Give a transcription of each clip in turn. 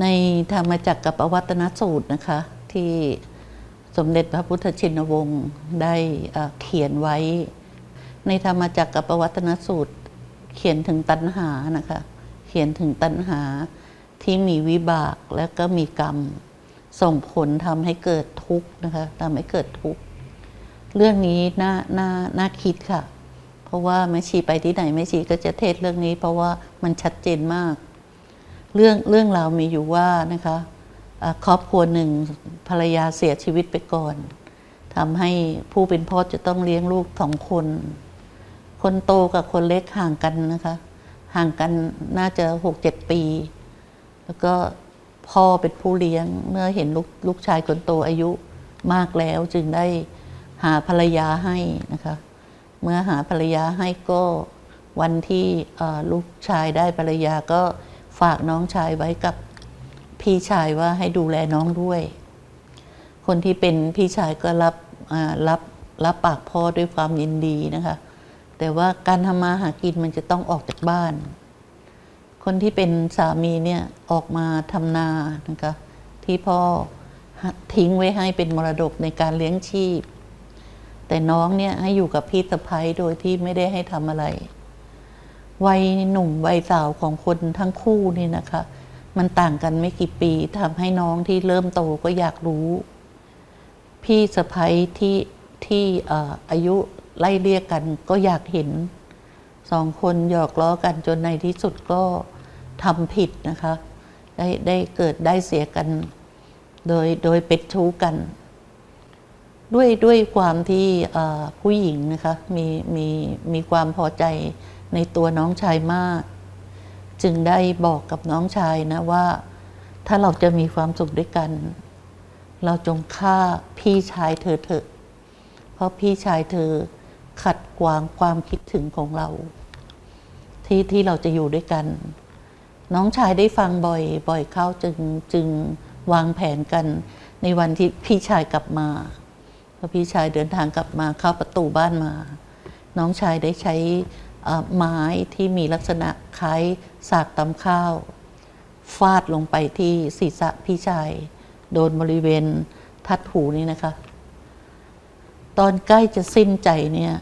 ในธรรมจักรกับปวัตนสูตรนะคะ ที่สมเด็จพระพุทธชินวงศ์ได้เขียนไว้ ในธรรมจักรกับปวัตนสูตร เขียนถึงตัณหานะคะ เขียนถึงตัณหาที่มีวิบากและก็มีกรรม ส่งผลทำให้เกิดทุกข์นะคะทำให้เกิดทุกข์เรื่องนี้น่าน่าน่าคิดค่ะ เพราะว่าแม่ชีไปที่ไหนแม่ชีก็จะเทศเรื่องนี้ เพราะว่ามันชัดเจนมาก เรื่องเรื่องราวมีอยู่ว่านะคะครอบครัวหนึ่งภรรยาเสียชีวิตไปก่อนทำให้ผู้เป็นพ่อจะต้องเลี้ยงลูกสองคน คนโตกับคนเล็กห่างกันนะคะ ห่างกันน่าจะหกเจ็ดปี แล้วก็พ่อเป็นผู้เลี้ยงเมื่อเห็นลูกลูกชายคนโตอายุมากแล้วจึงได้หาภรรยาให้นะคะ เมื่อหาภรรยาให้ก็วันที่ลูกชายได้ภรรยาก็ ฝากน้องชายไว้กับพี่ชายว่าให้ดูแลน้องด้วย คนที่เป็นพี่ชายก็รับรับรับปากพ่อด้วยความยินดีนะคะ แต่ว่าการทำมาหากินมันจะต้องออกจากบ้าน คนที่เป็นสามีเนี่ยออกมาทำนานะคะที่พ่อทิ้งไว้ให้เป็นมรดกในการเลี้ยงชีพ แต่น้องเนี่ยให้อยู่กับพี่สะพ้ยโดยที่ไม่ได้ให้ทำอะไร วัยหนุ่มวัยสาวของคนทั้งคู่นี่นะคะ มันต่างกันไม่กี่ปีทำให้น้องที่เริ่มโตก็อยากรู้ พี่สะพ้ยที่ที่อายุไล่เรียกกันก็อยากเห็นสองคนหยอกล้อกันจนในที่สุดก็ทำผิดนะคะ ได้ได้เกิดได้เสียกัน โดยโดยเป็นชู้กัน ด้วยด้วยความที่ผู้หญิงนะคะมีมีมีความพอใจ ในตัวน้องชายมาก จึงได้บอกกับน้องชายนะว่า ถ้าเราจะมีความสุขด้วยกัน เราจงฆ่าพี่ชายเธอเถอะ เพราะพี่ชายเธอขัดขวางความคิดถึงของเรา ที่ที่เราจะอยู่ด้วยกัน น้องชายได้ฟังบ่อย บ่อยเข้าจึงจึงวางแผนกัน ในวันที่พี่ชายกลับมาพอพี่ชายเดินทางกลับมาเข้าประตูบ้านมา น้องชายได้ใช้ ไม้ที่มีลักษณะคล้ายสากตำข้าว ฟาดลงไปที่ศีรษะพี่ชาย โดนบริเวณทัดหูนี่นะคะ ตอนใกล้จะสิ้นใจเนี่ย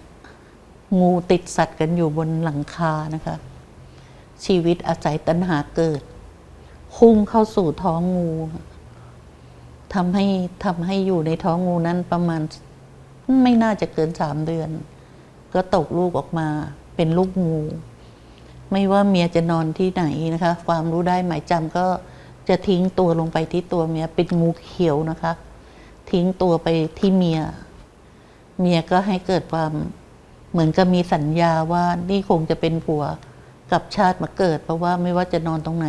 งูติดสัตว์กันอยู่บนหลังคานะคะ ชีวิตอาศัยตัณหาเกิด พุ่งเข้าสู่ท้องงูทำให้ทำให้อยู่ในท้องงูนั้นประมาณไม่น่าจะเกินสามเดือน ก็ตกลูกออกมา เป็นลูกงู ไม่ว่าเมียจะนอนที่ไหนนะคะ ความรู้ได้หมายจำก็จะทิ้งตัวลงไปที่ตัวเมียเป็นงูเขียวนะคะ ทิ้งตัวไปที่เมีย เมียก็ให้เกิดความเหมือนกับมีสัญญาว่านี่คงจะเป็นผัวกับชาติมาเกิด เพราะว่าไม่ว่าจะนอนตรงไหน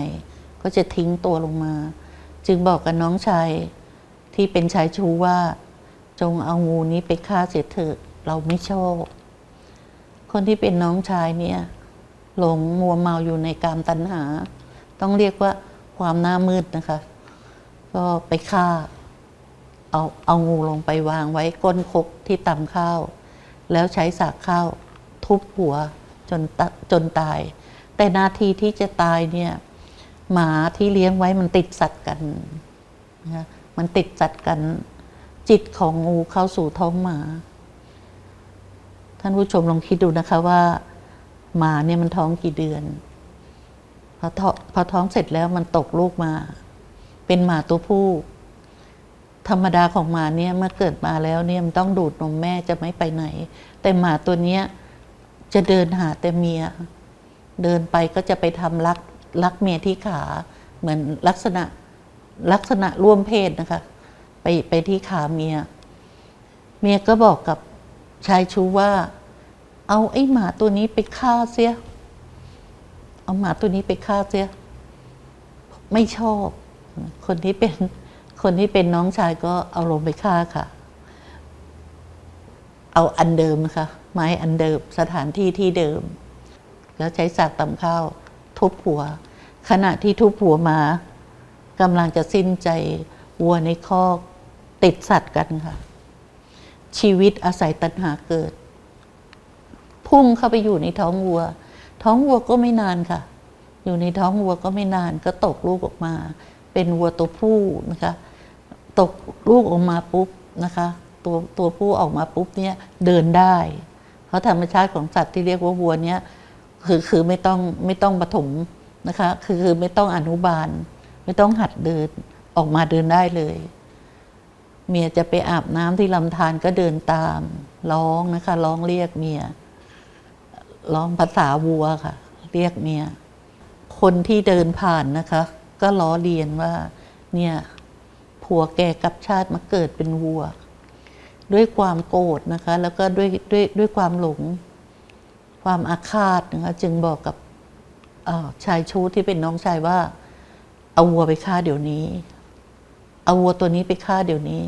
ก็จะทิ้งตัวลงมา จึงบอกกับน้องชายที่เป็นชายชูว่า จงเอางูนี้ไปฆ่าเสียเถอะเราไม่ชอบ คนที่เป็นน้องชายเนี่ย หลงมัวเมาอยู่ในกามตัณหา ต้องเรียกว่าความหน้ามืดนะคะ ก็ไปฆ่า เอาเอางูลงไปวางไว้ก้นคกที่ตำข้าว แล้วใช้สากข้าวทุบหัวจนจนตาย แต่นาทีที่จะตายเนี่ย หมาที่เลี้ยงไว้มันติดสัตว์กันนะมันติดสัตว์กัน จิตของงูเข้าสู่ท้องหมา ท่านผู้ชมลองคิดดูนะคะว่าหมาเนี่ยมันท้องกี่เดือน พอท้องพอท้องเสร็จแล้วมันตกลูกมา เป็นหมาตัวผู้ ธรรมดาของหมาเนี่ยเมื่อเกิดมาแล้วเนี่ยมันต้องดูดนมแม่จะไม่ไปไหน แต่หมาตัวเนี้ยจะเดินหาแต่เมีย เดินไปก็จะไปทำรักรักเมียที่ขาเหมือนลักษณะลักษณะร่วมเพศนะคะ ไปไปที่ขาเมีย เมียก็บอกกับ ชายชูว่า เอาไอ้หมาตัวนี้ไปฆ่าเสีย เอาหมาตัวนี้ไปฆ่าเสีย ไม่ชอบ คนที่เป็นคนที่เป็นน้องชายก็เอาลงไปฆ่าค่ะ เอาอันเดิมนะคะไม้อันเดิมสถานที่ที่เดิม แล้วใช้สากตำข้าว ทุบหัว ขณะที่ทุบหัวหมากำลังจะสิ้นใจวัวในคอกติดสัตว์กันค่ะ ชีวิตอาศัยตัณหาเกิด พุ่งเข้าไปอยู่ในท้องวัว ท้องวัวก็ไม่นานค่ะ อยู่ในท้องวัวก็ไม่นานก็ตกลูกออกมา เป็นวัวตัวผู้นะคะ ตกลูกออกมาปุ๊บนะคะ ตัวตัวผู้ออกมาปุ๊บเนี่ยเดินได้เพราะธรรมชาติของสัตว์ที่เรียกว่าวัวเนี่ยคือคือไม่ต้องไม่ต้องปฐมนะคะ คือคือไม่ต้องอนุบาล ไม่ต้องหัดเดินออกมาเดินได้เลย เมียจะไปอาบน้ำที่ลำธารก็เดินตาม ร้องนะคะ ร้องเรียกเมีย ร้องภาษาวัวค่ะ เรียกเมีย คนที่เดินผ่านนะคะ ก็ล้อเลียนว่า เนี่ย ผัวแกกับชาติมาเกิดเป็นวัว ด้วยความโกรธนะคะ แล้วก็ด้วยด้วยด้วยความหลง ความอาฆาตนะคะ จึงบอกกับชายชู้ที่เป็นน้องชายว่า เอาวัวไปฆ่าเดี๋ยวนี้ เอาวัวตัวนี้ไปฆ่าเดี๋ยวนี้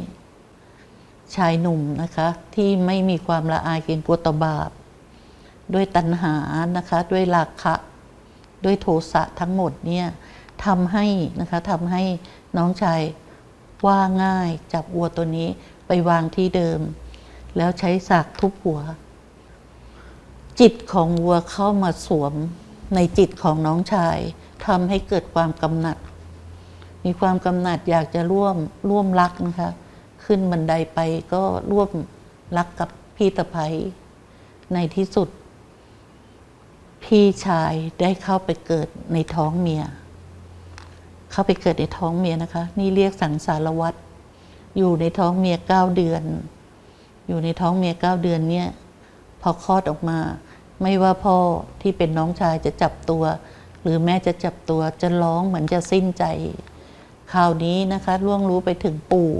ชายหนุ่มนะคะ ที่ไม่มีความละอายเกรงกลัวต่อบาป ด้วยตัณหานะคะ ด้วยราคะ ด้วยโทสะทั้งหมดเนี่ยทำให้นะคะทำให้น้องชายว่าง่ายจับวัวตัวนี้ไปวางที่เดิม แล้วใช้สากทุบหัว จิตของวัวเข้ามาสวมในจิตของน้องชายทำให้เกิดความกำหนัด มีความกำหนัดอยากจะร่วมร่วมรักนะคะ ขึ้นบันไดไปก็ร่วมรักกับพี่ตะไคในที่สุด พี่ชายได้เข้าไปเกิดในท้องเมีย เข้าไปเกิดในท้องเมียนะคะ นี่เรียกสังสารวัตรอยู่ในท้องเมียเก้าเดือน อยู่ในท้องเมียเก้าเดือนเนี่ยพอคลอดออกมา ไม่ว่าพ่อที่เป็นน้องชายจะจับตัว หรือแม่จะจับตัวจะร้องเหมือนจะสิ้นใจ ข่าวนี้นะคะล่วงรู้ไปถึงปู่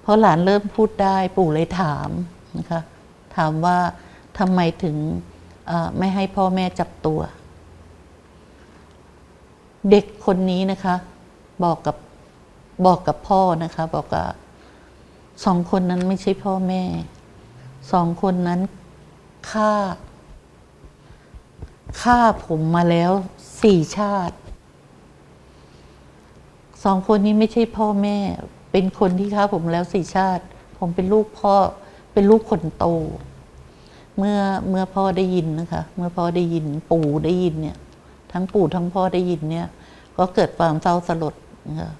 เพราะหลานเริ่มพูดได้ปู่เลยถามนะคะถามว่าทำไมถึงไม่ให้พ่อแม่จับตัว เด็กคนนี้นะคะ บอกกับบอกกับพ่อนะคะ บอกกับสองคนนั้นไม่ใช่พ่อแม่ สองคนนั้นฆ่าฆ่าผมมาแล้วสี่ชาติ สองคนนี้ไม่ใช่พ่อแม่ เป็นคนที่ฆ่าผมแล้วสี่ชาติ ผมเป็นลูกพ่อ เป็นลูกคนโต เมื่อเมื่อพ่อได้ยินนะคะ เมื่อพ่อได้ยิน ปู่ได้ยินเนี่ย ทั้งปู่ทั้งพ่อได้ยินเนี่ย ก็เกิดความเศร้าสลดนะคะ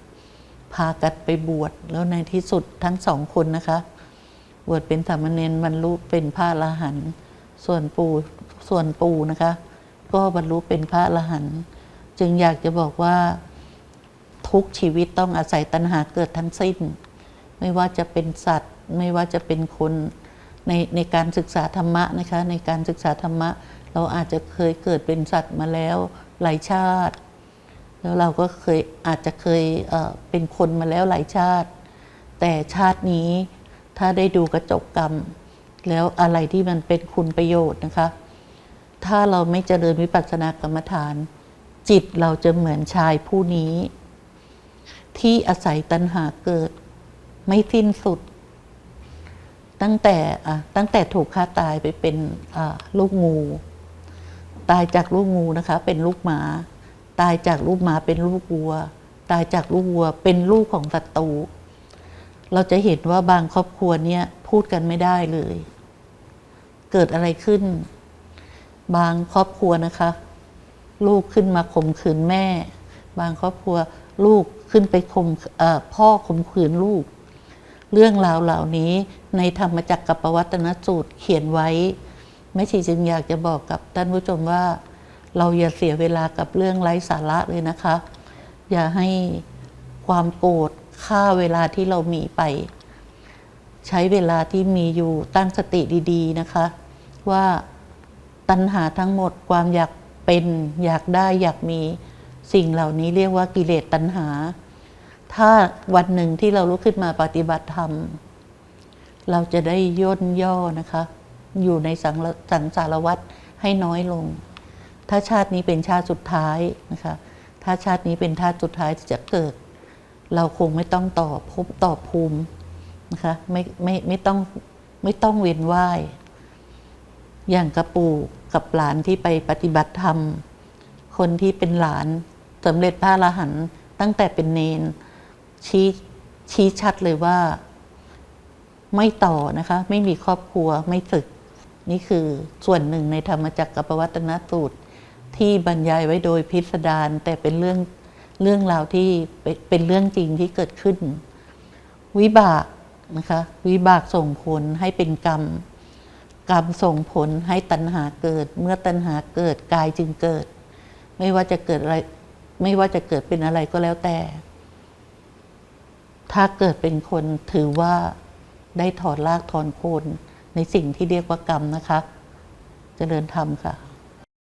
พากันไปบวชแล้วในที่สุดทั้งสองคนนะคะ บวชเป็นสามเณรบรรลุเป็นพระอรหันต์ส่วนปู่ส่วนปู่นะคะ ก็บรรลุเป็นพระอรหันต์จึงอยากจะบอกว่า ทุกชีวิตต้องอาศัยตัณหาเกิดทั้งสิ้น ไม่ว่าจะเป็นสัตว์ ไม่ว่าจะเป็นคนในในการศึกษาธรรมะนะคะในการศึกษาธรรมะ เราอาจจะเคยเกิดเป็นสัตว์มาแล้วหลายชาติ แล้วเราก็เคยอาจจะเคยเเป็นคนมาแล้วหลายชาติ แต่ชาตินี้ถ้าได้ดูกระจกกรรม แล้วอะไรที่มันเป็นคุณประโยชน์นะคะ ถ้าเราไม่เจริญวิปัสสนากรรมฐาน จิตเราจะเหมือนชายผู้นี้ ที่อาศัยตัณหาเกิด ไม่สิ้นสุด ตั้งแต่ตั้งแต่ถูกฆ่าตายไปเป็นลูกงู ตายจากลูกงูนะคะ เป็นลูกหมา ตายจากลูกหมาเป็นลูกวัว ตายจากลูกวัว เป็นลูกของศัตรูเราจะเห็นว่าบางครอบครัวเนี่ยพูดกันไม่ได้เลย เกิดอะไรขึ้น บางครอบครัวนะคะ ลูกขึ้นมาข่มขืนแม่ บางครอบครัวลูก ขึ้นไปข่มพ่อข่มขืนลูก เรื่องราวเหล่านี้ในธรรมจักรกับปวัตนสูตรเขียนไว้ไม่ชีจึงอยากจะบอกกับท่านผู้ชมว่า เราอย่าเสียเวลากับเรื่องไร้สาระเลยนะคะ อย่าให้ความโกรธฆ่าเวลาที่เรามีไป ใช้เวลาที่มีอยู่ตั้งสติดีๆนะคะ ว่าตัณหาทั้งหมดความอยากเป็นอยากได้อยากมี สิ่งเหล่านี้เรียกว่ากิเลสตัณหา ถ้าวันหนึ่งที่เราลุกขึ้นมาปฏิบัติธรรม เราจะได้ย่นย่อนะคะ อยู่ในสังสังสารวัฏให้น้อยลง ถ้าชาตินี้เป็นชาติสุดท้ายนะคะ ถ้าชาตินี้เป็นชาติสุดท้ายที่จะเกิด เราคงไม่ต้องต่อภพต่อภูมินะคะไม่ไม่ไม่ต้องไม่ต้องเวียนว่ายอย่างกระปู่กับหลานที่ไปปฏิบัติธรรม คนที่เป็นหลาน สำเร็จพระอรหันต์ตั้งแต่เป็นเนนชี้ชี้ชัดเลยว่า ไม่ต่อนะคะ ไม่มีครอบครัวไม่ศึก นี่คือส่วนหนึ่งในธรรมจักรกับปวัตนสูตร ที่บรรยายไว้โดยพิสดารแต่เป็นเรื่องเรื่องราวที่เป็นเรื่องจริงที่เกิดขึ้น วิบากนะคะวิบากส่งผลให้เป็นกรรม กรรมส่งผลให้ตัณหาเกิด เมื่อตัณหาเกิดกายจึงเกิด ไม่ว่าจะเกิดอะไร ไม่ว่าจะเกิดเป็นอะไรก็แล้วแต่ ถ้าเกิดเป็นคนถือว่าได้ถอนรากถอนโคนในสิ่งที่เรียกว่ากรรมนะคะ เจริญธรรมค่ะ